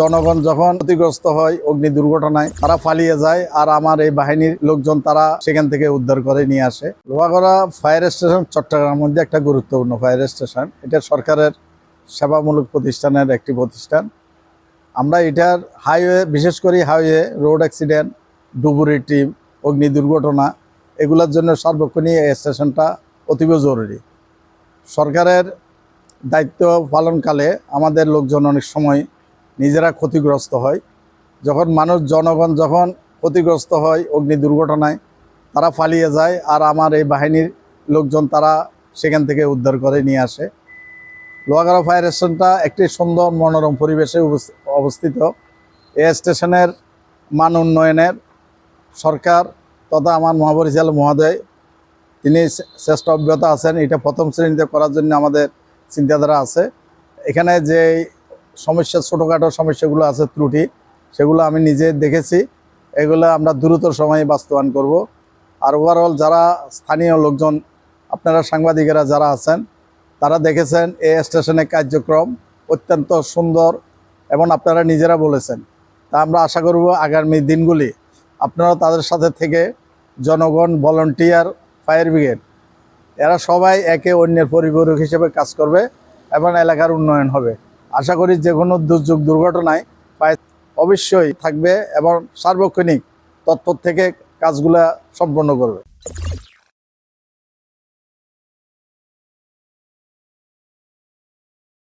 জনগণ যখন ক্ষতিগ্রস্ত হয়, অগ্নি দুর্ঘটনায় তারা পালিয়ে যায় আর আমার এই বাহিনীর লোকজন তারা সেখান থেকে উদ্ধার করে নিয়ে আসে। লোহাগড়া ফায়ার স্টেশন, চট্টগ্রামের মধ্যে একটা গুরুত্বপূর্ণ ফায়ার স্টেশন। এটা সরকারের সেবামূলক প্রতিষ্ঠানের একটি প্রতিষ্ঠান। আমরা এটার হাইওয়ে, বিশেষ করে হাইওয়ে, রোড অ্যাক্সিডেন্ট, ডুবুরি টিম, অগ্নি দুর্ঘটনা, এগুলোর জন্য সার্বক্ষণিক এই স্টেশনটা অতীব জরুরি। সরকারের দায়িত্ব পালনকালে আমাদের লোকজন অনেক সময় নিজেরা ক্ষতিগ্রস্ত হয়। যখন মানুষ জনগণ যখন ক্ষতিগ্রস্ত হয় অগ্নি দুর্ঘটনায়, তারা পালিয়ে যায় আর আমার এই বাহিনীর লোকজন তারা সেখান থেকে উদ্ধার করে নিয়ে আসে। লোহাগড়া ফায়ার স্টেশনটা একটি সুন্দর মনোরম পরিবেশে অবস্থিত। এই স্টেশনের মান উন্নয়নের সরকার তথা আমার মহাপরিচালক মহোদয়, তিনি শ্রেষ্ঠ অব্যাহত আছেন। এটা প্রথম শ্রেণীতে করার জন্য আমাদের চিন্তাধারা আছে। এখানে যে সমস্যা, ছোটোখাটো সমস্যাগুলো আছে, ত্রুটি, সেগুলো আমি নিজে দেখেছি। এগুলো আমরা দ্রুত সময়ে বাস্তবায়ন করব। আর ওভারঅল যারা স্থানীয় লোকজন, আপনারা সাংবাদিকেরা যারা আছেন, তারা দেখেছেন এই স্টেশনের কার্যক্রম অত্যন্ত সুন্দর এবং আপনারা নিজেরা বলেছেন। তা আমরা আশা করব আগামী দিনগুলি আপনারা তাদের সাথে থেকে জনগণ ভলেন্টিয়ার ফায়ার ব্রিগেড এরা সবাই একে অন্যের পরিপূরক হিসেবে কাজ করবে এবং এলাকার উন্নয়ন হবে। আশা করি যে কোনো দুর্যোগ, দুর্ঘটনায় ফায়ার অবশ্যই থাকবে এবং সার্বক্ষণিক তৎপর থেকে কাজগুলা সম্পন্ন করবে।